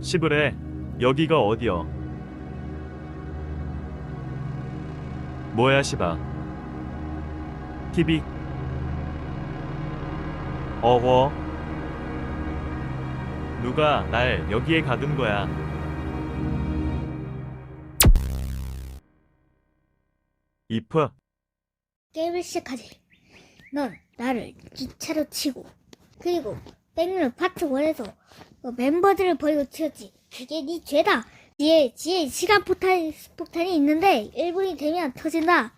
시부래 여기가 어디여? 뭐야 시바? TV 어허 누가 날 여기에 가둔 거야? 이프 게임을 시작하지. 넌 나를 기차로 치고 그리고 땡을 파트 1에서 멤버들을 버리고 튀었지. 그게 네 죄다. 뒤에 뒤에 시간 폭탄 폭탄이 있는데 1분이 되면 터진다.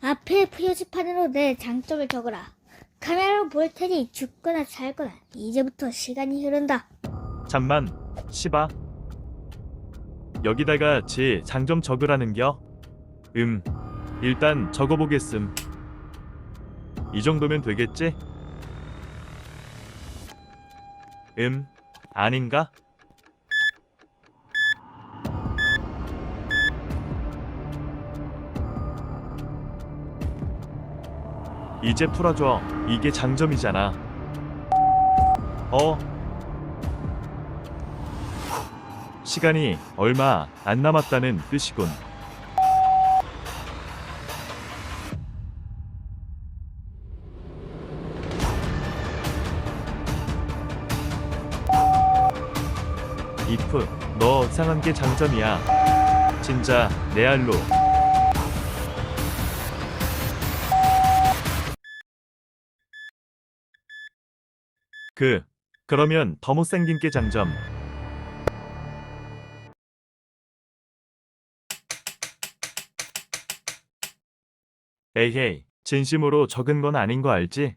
앞에 표지판으로 내 장점을 적어라. 카메라로 볼 테니 죽거나 살거나 이제부터 시간이 흐른다. 잠만 시바 여기다가 제 장점 적으라는겨? 음 일단 적어보겠음 이 정도면 되겠지? 음 아닌가? 이제 풀어줘 이게 장점이잖아 어 시간이 얼마 안 남았다는 뜻이군. 이프, 너 이상한 게 장점이야. 진짜 레알로. 그, 그러면 더 못생긴 게 장점. 에헤이, 진심으로 적은 건 아닌 거 알지?